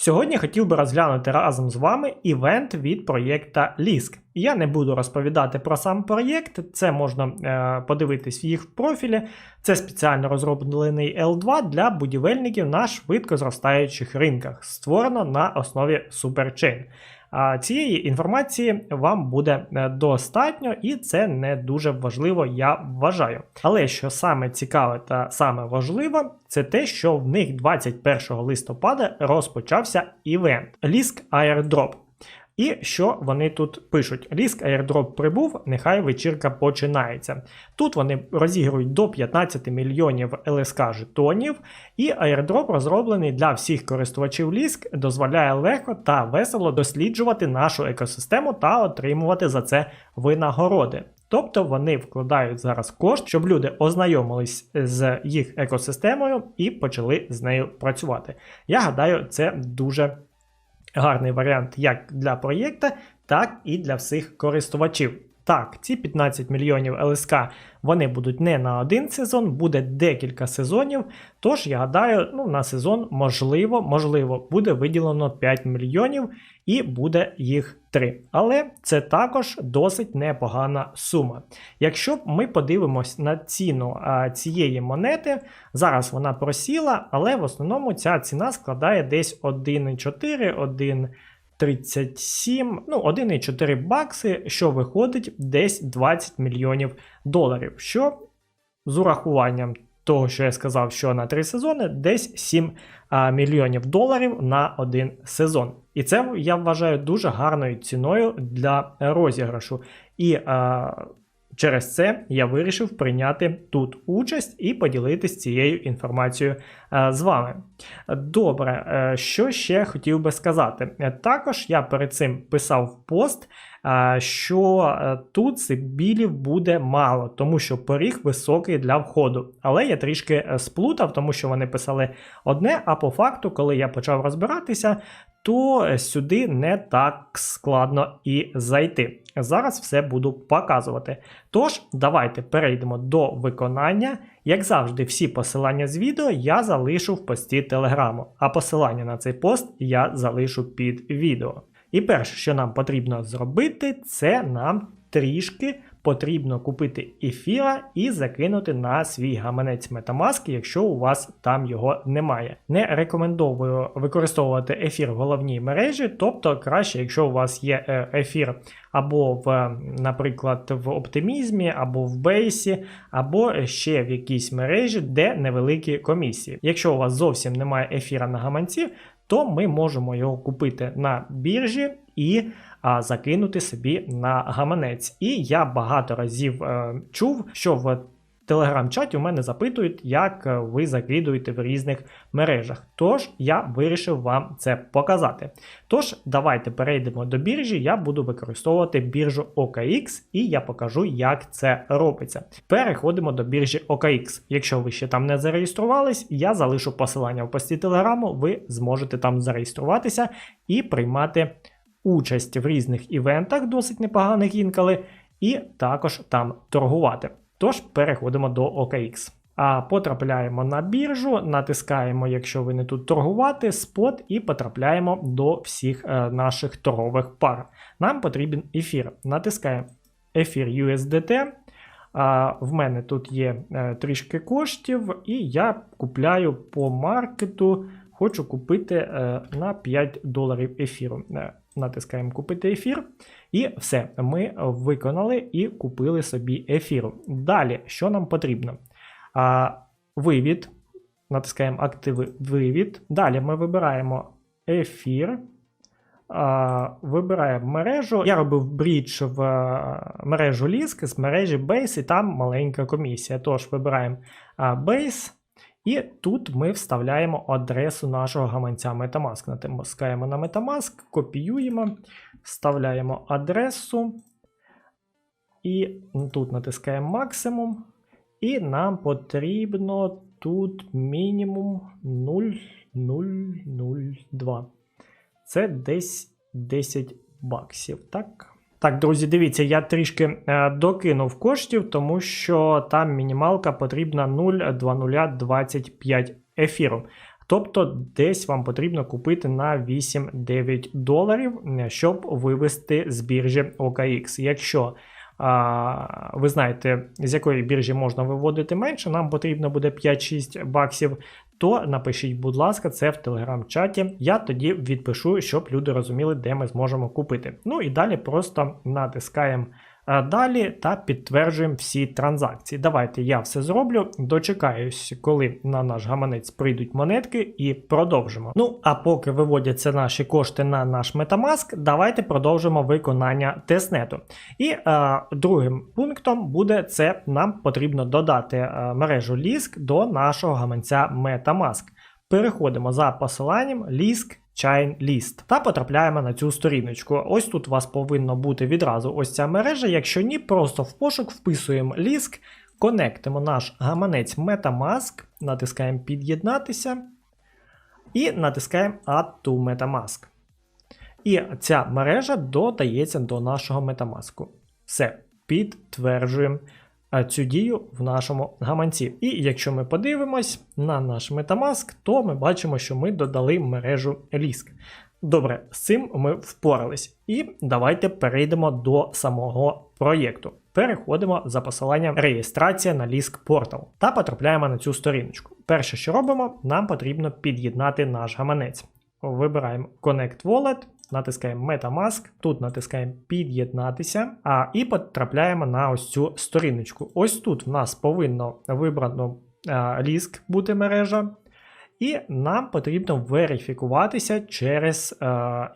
Сьогодні хотів би розглянути разом з вами івент від проєкта Lisk. Я не буду розповідати про сам проєкт, це можна е, подивитись в їх профілі. Це спеціально розроблений L2 для будівельників на швидко зростаючих ринках, створено на основі Superchain. Цієї інформації вам буде е, достатньо, і це не дуже важливо, я вважаю. Але що саме цікаве та саме важливе, це те, що в них 21 листопада розпочався івент Ліск Airdrop. І що вони тут пишуть? Ріск airdrop прибув, нехай вечірка починається. Тут вони розігрують до 15 мільйонів ЛСК жетонів, і airdrop розроблений для всіх користувачів Ліск, дозволяє легко та весело досліджувати нашу екосистему та отримувати за це винагороди. Тобто вони вкладають зараз кошт, щоб люди ознайомились з їх екосистемою і почали з нею працювати. Я гадаю, це дуже гарний варіант як для проєкта, так і для всіх користувачів. Так, ці 15 мільйонів ЛСК вони будуть не на один сезон, буде декілька сезонів. Тож, я гадаю, ну, на сезон можливо, можливо, буде виділено 5 мільйонів і буде їх 3. Але це також досить непогана сума. Якщо ми подивимось на ціну а, цієї монети, зараз вона просіла, але в основному ця ціна складає десь 1,4, 1. 37, ну 1,4 бакси, що виходить десь 20 мільйонів доларів. Що з урахуванням того, що я сказав, що на 3 сезони, десь 7 а, мільйонів доларів на один сезон. І це я вважаю дуже гарною ціною для розіграшу. І а, Через це я вирішив прийняти тут участь і поділитися цією інформацією е, з вами. Добре, е, що ще хотів би сказати? Е, також я перед цим писав пост, що тут сибілів буде мало, тому що поріг високий для входу. Але я трішки сплутав, тому що вони писали одне, а по факту, коли я почав розбиратися, то сюди не так складно і зайти. Зараз все буду показувати. Тож, давайте перейдемо до виконання. Як завжди, всі посилання з відео я залишу в пості телеграму, а посилання на цей пост я залишу під відео. І перше, що нам потрібно зробити, це нам трішки потрібно купити ефіра і закинути на свій гаманець Metamask, якщо у вас там його немає. Не рекомендовую використовувати ефір в головній мережі, тобто краще, якщо у вас є е, ефір або в, наприклад, в оптимізмі, або в бейсі, або ще в якійсь мережі, де невеликі комісії. Якщо у вас зовсім немає ефіра на гаманці, то ми можемо його купити на біржі і а, закинути собі на гаманець. І я багато разів е, чув, що в телеграм-чаті у мене запитують, як е, ви закидуєте в різних мережах. Тож я вирішив вам це показати. Тож, давайте перейдемо до біржі. Я буду використовувати біржу OKX і я покажу, як це робиться. Переходимо до біржі OKX. Якщо ви ще там не зареєструвались, я залишу посилання в пості телеграму, ви зможете там зареєструватися і приймати участь в різних івентах, досить непоганих інколи, і також там торгувати. Тож переходимо до OKX. А потрапляємо на біржу, натискаємо, якщо ви не тут торгувати, спот і потрапляємо до всіх е, наших торгових пар. Нам потрібен ефір. Натискаємо ефір USDT. А, В мене тут є е, трішки коштів, і я купляю по маркету, хочу купити е, на 5 доларів ефіру. Е, натискаємо купити ефір. І все, ми виконали і купили собі ефір. Далі, що нам потрібно? А, Вивід. Натискаємо активи вивід. Далі ми вибираємо ефір. Вибираємо мережу. Я робив брідж в мережу Ліск з мережі Base, і там маленька комісія. Тож вибираємо Base І тут ми вставляємо адресу нашого гаманця Metamask. Натискаємо на Metamask, копіюємо, вставляємо адресу. І тут натискаємо максимум. І нам потрібно тут мінімум 0,002. Це десь 10 баксів, так? Так, друзі, дивіться, я трішки е, докинув коштів, тому що там мінімалка потрібна 0,2025 ефіру. Тобто десь вам потрібно купити на 8-9 доларів, е, щоб вивести з біржі OKX. Якщо а, ви знаєте, з якої біржі можна виводити менше, нам потрібно буде 5-6 баксів, то напишіть, будь ласка, це в телеграм-чаті. Я тоді відпишу, щоб люди розуміли, де ми зможемо купити. Ну і далі просто натискаємо далі та підтверджуємо всі транзакції. Давайте я все зроблю. Дочекаюсь, коли на наш гаманець прийдуть монетки, і продовжимо. Ну, а поки виводяться наші кошти на наш Metamask, давайте продовжимо виконання тестнету. І е, другим пунктом буде це: нам потрібно додати е, мережу Lisk до нашого гаманця Metamask. Переходимо за посиланням Lisk Chain List та потрапляємо на цю сторіночку. Ось тут у вас повинно бути відразу ось ця мережа. Якщо ні, просто в пошук вписуємо Lisk, конектимо наш гаманець Metamask, натискаємо Під'єднатися і натискаємо Add to Metamask. І ця мережа додається до нашого Metamask. Все, підтверджуємо цю дію в нашому гаманці. І якщо ми подивимось на наш Metamask, то ми бачимо, що ми додали мережу Lisk. Добре, з цим ми впорались. І давайте перейдемо до самого проєкту. Переходимо за посиланням реєстрація на Lisk Portal та потрапляємо на цю сторіночку. Перше, що робимо, нам потрібно під'єднати наш гаманець. Вибираємо Connect Wallet, натискаємо Metamask, тут натискаємо Під'єднатися, а і потрапляємо на ось цю сторіночку. Ось тут в нас повинно вибрано Lisk бути мережа. І нам потрібно верифікуватися через е,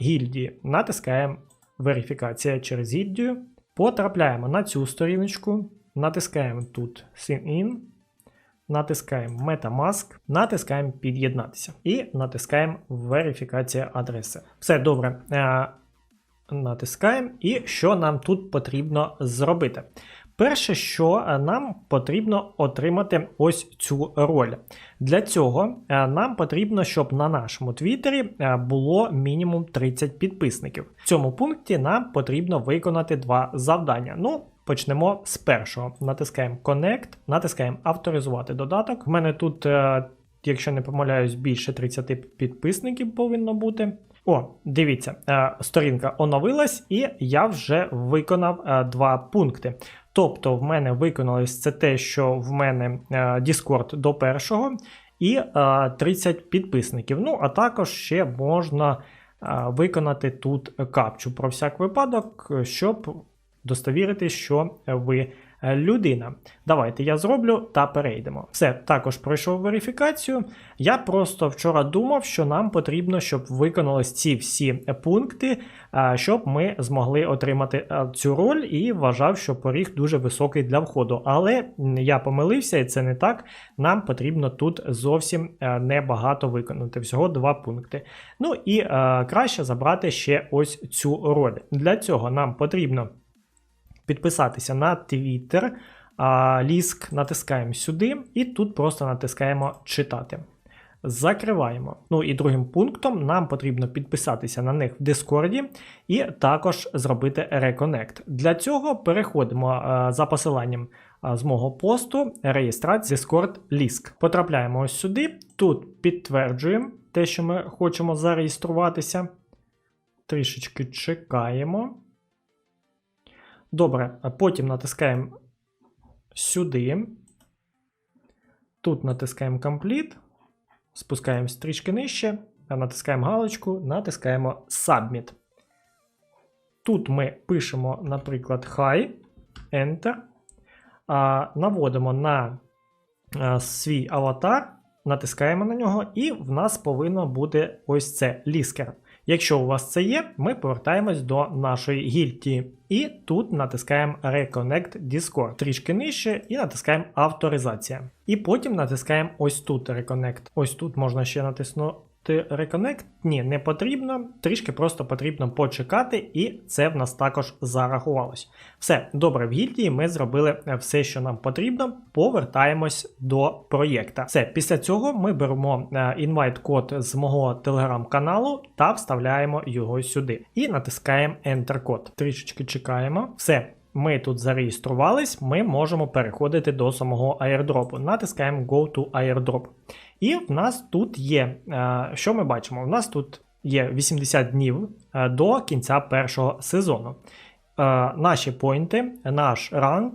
гільдії. Натискаємо верифікація через гільдію. Потрапляємо на цю сторіночку, натискаємо тут Sign In, натискаємо Metamask, натискаємо Під'єднатися і натискаємо Верифікація адреси. Все добре. Е, натискаємо. І що нам тут потрібно зробити? Перше, що е, нам потрібно отримати ось цю роль. Для цього е, нам потрібно, щоб на нашому твіттері було мінімум 30 підписників. В цьому пункті нам потрібно виконати два завдання. Ну, почнемо з першого. Натискаємо Connect, натискаємо авторизувати додаток. В мене тут, якщо не помиляюсь, більше 30 підписників повинно бути. О, дивіться, сторінка оновилась, і я вже виконав два пункти. Тобто, в мене виконалось це те, що в мене е, Discord до першого і 30 е, підписників. Ну, а також ще можна е, виконати тут капчу про всяк випадок, щоб достовірити, що ви Е, людина. Давайте я зроблю та перейдемо. Все, також пройшов верифікацію. Я просто вчора думав, що нам потрібно, щоб виконались ці всі пункти, е, щоб ми змогли отримати е, цю роль і вважав, що поріг дуже високий для входу. Але я помилився, і це не так. Нам потрібно тут зовсім небагато виконати. Всього два пункти. Ну і краще забрати ще ось цю роль. Для цього нам потрібно підписатися на Twitter. Ліск натискаємо сюди, і тут просто натискаємо читати. Закриваємо. Ну і другим пунктом нам потрібно підписатися на них в Дискорді і також зробити Reconnect. Для цього переходимо за посиланням з мого посту реєстрація Discord Lisk. Потрапляємо ось сюди. Тут підтверджуємо те, що ми хочемо зареєструватися. Трішечки чекаємо. Добре, потім натискаємо сюди. Тут натискаємо Complete, спускаємось трішки нижче, натискаємо галочку, натискаємо Submit. Тут ми пишемо, наприклад, Hi, Enter, наводимо на свій аватар, натискаємо на нього, і в нас повинно бути ось це ліскер. Якщо у вас це є, ми повертаємось до нашої гільдії. І тут натискаємо Reconnect Discord трішки нижче і натискаємо авторизація. І потім натискаємо ось тут Reconnect. Ось тут можна ще натиснути Reconnect. Ні, не потрібно. Трішки просто потрібно почекати, і це в нас також зарахувалось. Все, добре, в гільдії ми зробили все, що нам потрібно. Повертаємось до проєкта. Все, після цього ми беремо інвайт-код з мого телеграм-каналу та вставляємо його сюди. І натискаємо Enter-код. Трішечки чекаємо. Все. Ми тут зареєструвались, ми можемо переходити до самого airdropу. Натискаємо Go to airdrop. І в нас тут є, е, що ми бачимо? У нас тут є 80 днів е, до кінця першого сезону. Е, наші поінти, наш ранг,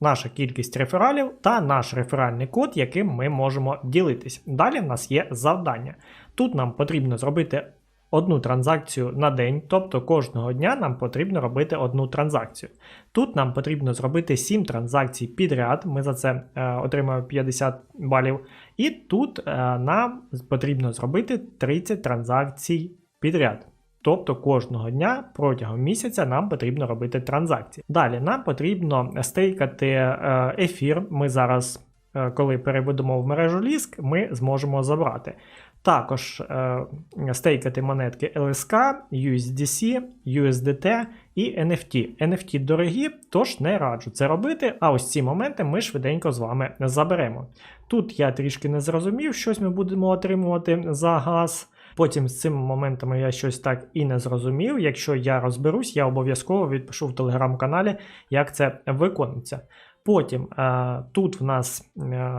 наша кількість рефералів та наш реферальний код, яким ми можемо ділитись. Далі в нас є завдання. Тут нам потрібно зробити одну транзакцію на день, тобто кожного дня нам потрібно робити одну транзакцію. Тут нам потрібно зробити 7 транзакцій підряд, ми за це е, отримаємо 50 балів. І тут е, нам потрібно зробити 30 транзакцій підряд. Тобто кожного дня протягом місяця нам потрібно робити транзакції. Далі нам потрібно стейкати е, ефір. Ми зараз, е, коли переведемо в мережу ліск, ми зможемо забрати. Також е, стейкати монетки LSK, USDC, USDT і NFT. NFT дорогі, тож не раджу це робити. А ось ці моменти ми швиденько з вами заберемо. Тут я трішки не зрозумів, щось ми будемо отримувати за газ. Потім з цими моментами я щось так і не зрозумів. Якщо я розберусь, я обов'язково відпишу в телеграм-каналі, як це виконується. Потім е, тут в нас е,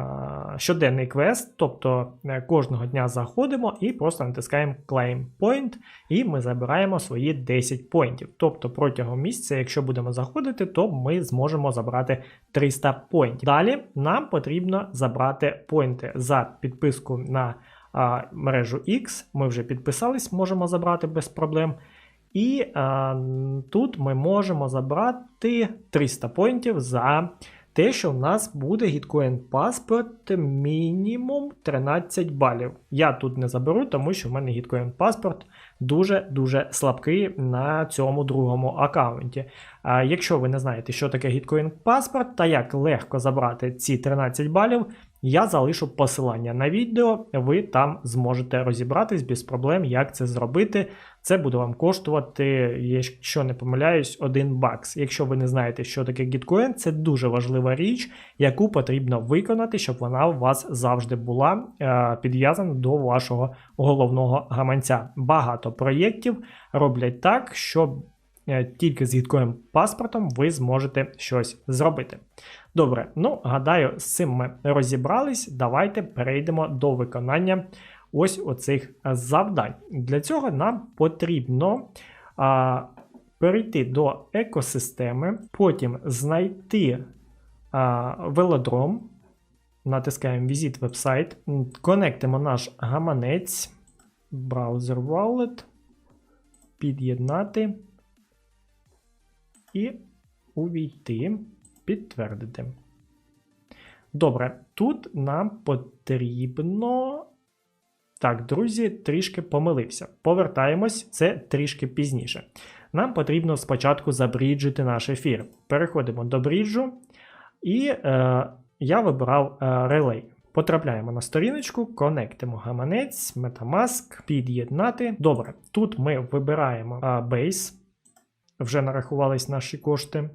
щоденний квест, тобто е, кожного дня заходимо і просто натискаємо Claim Point, і ми забираємо свої 10 поінтів. Тобто протягом місяця, якщо будемо заходити, то ми зможемо забрати 300 поінтів. Далі нам потрібно забрати поінти за підписку на мережу X. Ми вже підписались, можемо забрати без проблем. І а, тут ми можемо забрати 300 поінтів за те, що в нас буде Gitcoin паспорт мінімум 13 балів. Я тут не заберу, тому що в мене Gitcoin паспорт дуже-дуже слабкий на цьому другому аккаунті. А якщо ви не знаєте, що таке Gitcoin паспорт та як легко забрати ці 13 балів, я залишу посилання на відео, ви там зможете розібратись без проблем, як це зробити. Це буде вам коштувати, якщо не помиляюсь, 1 бакс. Якщо ви не знаєте, що таке Gitcoin, це дуже важлива річ, яку потрібно виконати, щоб вона у вас завжди була е, підв'язана до вашого головного гаманця. Багато проєктів роблять так, щоб е, тільки з Gitcoin паспортом ви зможете щось зробити. Добре, ну гадаю, з цим ми розібрались. Давайте перейдемо до виконання ось оцих завдань. Для цього нам потрібно а, перейти до екосистеми, потім знайти а, велодром. Натискаємо Visit вебсайт, конектимо наш гаманець, браузер Wallet, під'єднати і увійти підтвердити. Добре, тут нам потрібно. Так, друзі, трішки помилився. Повертаємось, це трішки пізніше. Нам потрібно спочатку забріджити наш ефір. Переходимо до бріджу, і е, я вибирав е, релей. Потрапляємо на сторіночку, конектимо гаманець, Metamask, під'єднати. Добре, тут ми вибираємо е, Base, вже нарахувались наші кошти.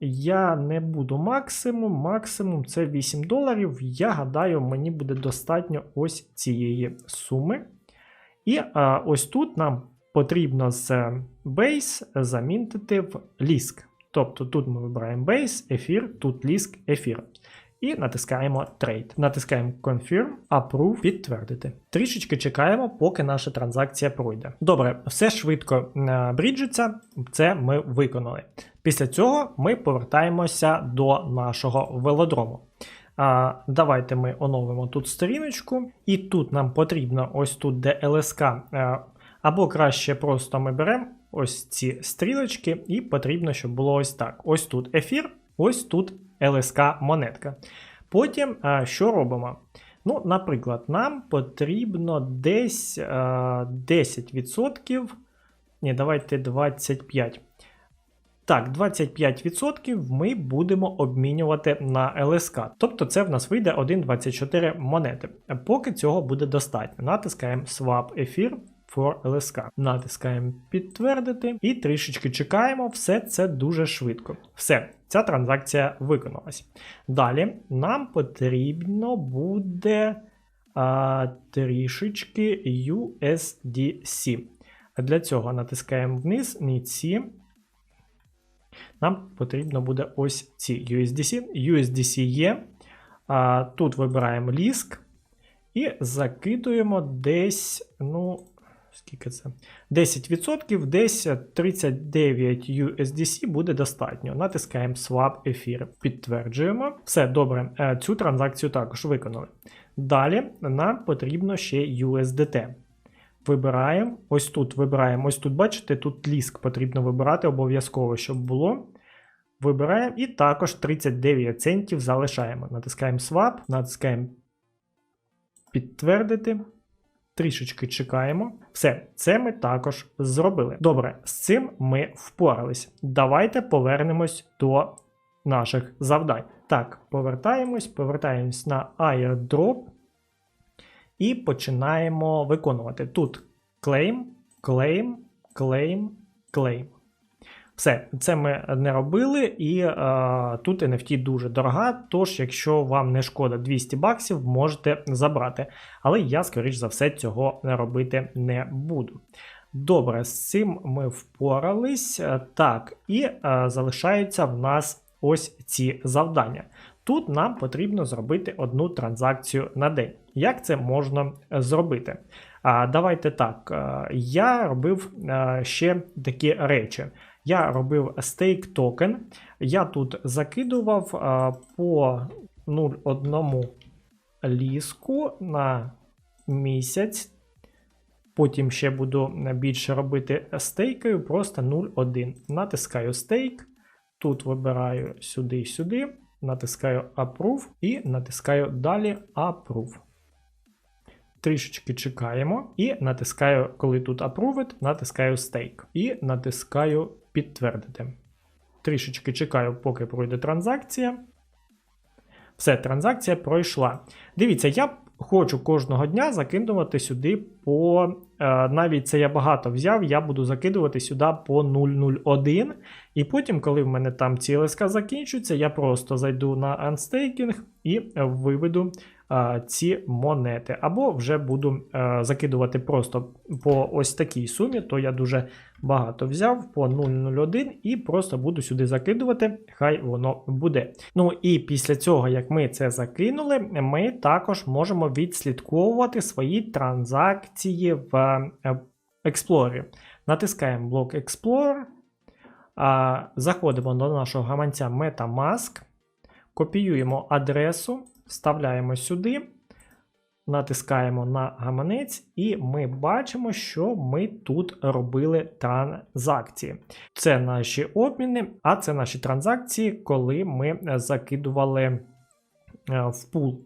Я не буду максимум. Максимум це 8 доларів. Я гадаю, мені буде достатньо ось цієї суми. І а, ось тут нам потрібно з Base замінити в ліск. Тобто тут ми вибираємо Base, ефір, тут ліск, ефір. І натискаємо Trade. Натискаємо Confirm, Approve, підтвердити. Трішечки чекаємо, поки наша транзакція пройде. Добре, все швидко е, бріджиться, це ми виконали. Після цього ми повертаємося до нашого велодрому. А, Давайте ми оновимо тут сторіночку, і тут нам потрібно ось тут, де ЛСК, е, або краще просто ми беремо ось ці стрілочки, і потрібно, щоб було ось так. Ось тут ефір, ось тут ЛСК монетка. Потім, що робимо? Ну, наприклад, нам потрібно десь е, 10%. Ні, давайте 25%. Так, 25% ми будемо обмінювати на ЛСК. Тобто це в нас вийде 1,24 монети. Поки цього буде достатньо. Натискаємо Swap Ефір for LSK. Натискаємо підтвердити і трішечки чекаємо. Все це дуже швидко. Все, ця транзакція виконалась. Далі нам потрібно буде а, трішечки USDC. Для цього натискаємо вниз, ці. Нам потрібно буде ось ці USDC. USDC є. А, Тут вибираємо ліск і закидуємо десь, ну, скільки це? 10%, десь 39 USDC буде достатньо. Натискаємо Swap ефір. Підтверджуємо. Все добре, е, цю транзакцію також виконали. Далі нам потрібно ще USDT. Вибираємо. Ось тут вибираємо. Ось тут, бачите, тут ліск потрібно вибирати обов'язково, щоб було. Вибираємо і також 39 центів залишаємо. Натискаємо Swap, натискаємо підтвердити. Трішечки чекаємо. Все, це ми також зробили. Добре, з цим ми впорались. Давайте повернемось до наших завдань. Так, повертаємось, повертаємось на airdrop і починаємо виконувати. Тут claim, claim, claim, claim. Все, це ми не робили, і е, тут NFT дуже дорога. Тож, якщо вам не шкода 200 баксів, можете забрати. Але я, скоріш за все, цього робити не буду. Добре, з цим ми впорались. Так, і е, залишаються в нас ось ці завдання. Тут нам потрібно зробити одну транзакцію на день. Як це можна зробити? А, Давайте так. Е, я робив е, ще такі речі. Я робив стейк токен. Я тут закидував а, по 0,1 ліску на місяць. Потім ще буду більше робити стейкою, просто 0,1. Натискаю стейк. Тут вибираю сюди-сюди, натискаю Approve і натискаю далі Approve. Трішечки чекаємо і натискаю, коли тут Approved, натискаю Stake. І натискаю підтвердити. Трішечки чекаю, поки пройде транзакція. Все, транзакція пройшла. Дивіться, я хочу кожного дня закидувати сюди по. Е, навіть це я багато взяв, я буду закидувати сюди по 001. І потім, коли в мене там ці ЛСК закінчуються, я просто зайду на Unstaking і виведу ці монети. Або вже буду е, закидувати просто по ось такій сумі, то я дуже багато взяв по 0,01 і просто буду сюди закидувати, хай воно буде. Ну і після цього, як ми це закинули, ми також можемо відслідковувати свої транзакції в е, Explorer. Натискаємо блок Explorer, заходимо до нашого гаманця Metamask, копіюємо адресу вставляємо сюди, натискаємо на гаманець, і ми бачимо, що ми тут робили транзакції. Це наші обміни, а це наші транзакції, коли ми закидували е, в пул.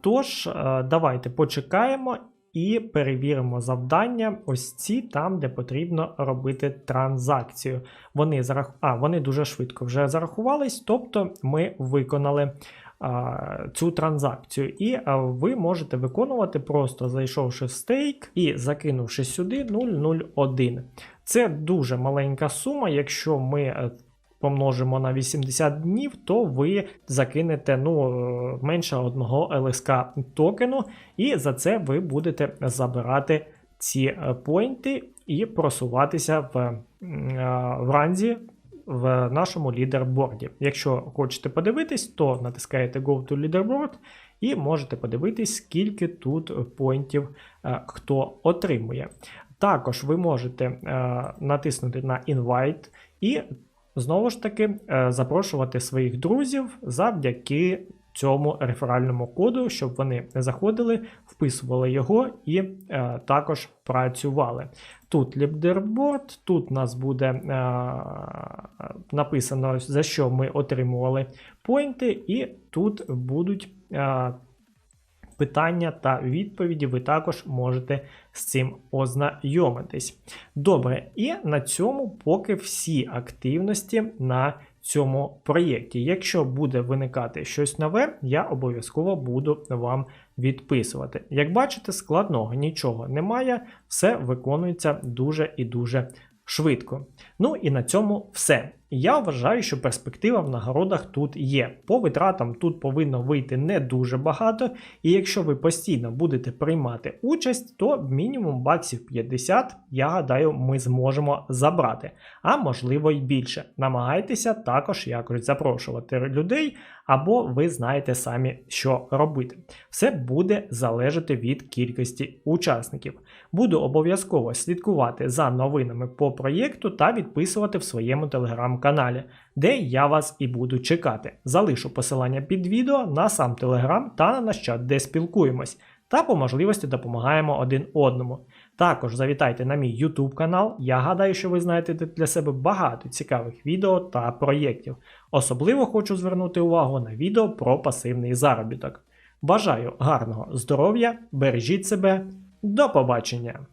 Тож, е, давайте почекаємо. І перевіримо завдання ось ці там, де потрібно робити транзакцію. Вони зарах... а, вони дуже швидко вже зарахувались, тобто ми виконали цю транзакцію. І ви можете виконувати, просто зайшовши в стейк і закинувши сюди 0,01. Це дуже маленька сума. Якщо ми е, помножимо на 80 днів, то ви закинете ну, е, менше одного ЛСК токену, і за це ви будете забирати ці е, поінти і просуватися в, в ранзі в нашому лідерборді. Якщо хочете подивитись, то натискаєте Go to Leaderboard і можете подивитись, скільки тут поінтів е, хто отримує. Також ви можете е, натиснути на Invite і знову ж таки е, запрошувати своїх друзів завдяки цьому реферальному коду, щоб вони заходили, вписували його і е, також працювали. Тут лідерборд, тут у нас буде е, написано, за що ми отримували поінти, і тут будуть. Е, питання та відповіді ви також можете з цим ознайомитись. Добре, і на цьому поки всі активності на цьому проєкті. Якщо буде виникати щось нове, я обов'язково буду вам відписувати. Як бачите, складного нічого немає, все виконується дуже і дуже швидко. Ну і на цьому все. Я вважаю, що перспектива в нагородах тут є. По витратам тут повинно вийти не дуже багато, і якщо ви постійно будете приймати участь, то мінімум баксів 50, я гадаю, ми зможемо забрати, а можливо й більше. Намагайтеся також якось запрошувати людей, або ви знаєте самі, що робити. Все буде залежати від кількості учасників. Буду обов'язково слідкувати за новинами по проєкту та відписувати в своєму телеграм-каналі, де я вас і буду чекати. Залишу посилання під відео на сам телеграм та на наш чат, де спілкуємось, та по можливості допомагаємо один одному. Також завітайте на мій YouTube канал. Я гадаю, що ви знайдете для себе багато цікавих відео та проєктів. Особливо хочу звернути увагу на відео про пасивний заробіток. Бажаю гарного здоров'я, бережіть себе, до побачення!